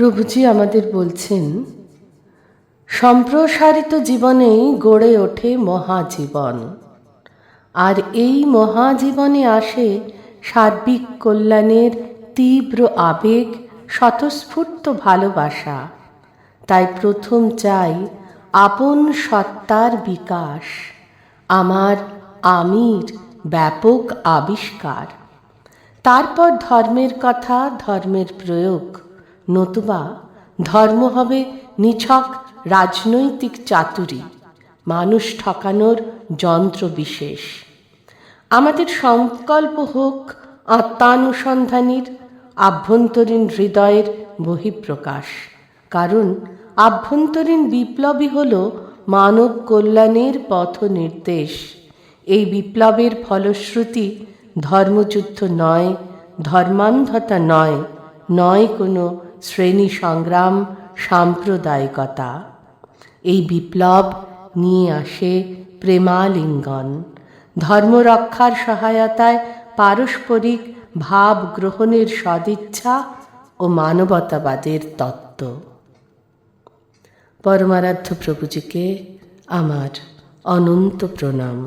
প্রভুজি আমাদের বলছেন, সম্প্রসারিত জীবনেই গড়ে ওঠে মহাজীবন। আর এই মহাজীবনে আসে সার্বিক কল্যাণের তীব্র আবেগ, স্বতঃস্ফূর্ত ভালোবাসা। তাই প্রথম চাই আপন সত্তার বিকাশ, আমার আমির ব্যাপক আবিষ্কার। তারপর ধর্মের কথা, ধর্মের প্রয়োগ। নতুবা ধর্ম হবে নিছক রাজনৈতিক চাতুরি, মানুষ ঠকানোর যন্ত্র বিশেষ। আমাদের সংকল্প হোক আত্মানুসন্ধানীর, আভ্যন্তরীণ হৃদয়ের বহিঃপ্রকাশ। কারণ আভ্যন্তরীণ বিপ্লবী হল মানব কল্যাণের পথ নির্দেশ। এই বিপ্লবের ফলশ্রুতি ধর্মযুদ্ধ নয়, ধর্মান্ধতা নয় নয় কোনো শ্রেণি সংগ্রাম সাম্প্রদায়িকতা। এই বিপ্লব নিয়ে আসে প্রেমালিঙ্গন। ধর্মরক্ষার সহায়তায় পারস্পরিক ভাব গ্রহণের সদিচ্ছা ও মানবতাবাদের তত্ত্ব। পরমারাধ্য প্রভুজিকে আমার অনন্ত প্রণাম।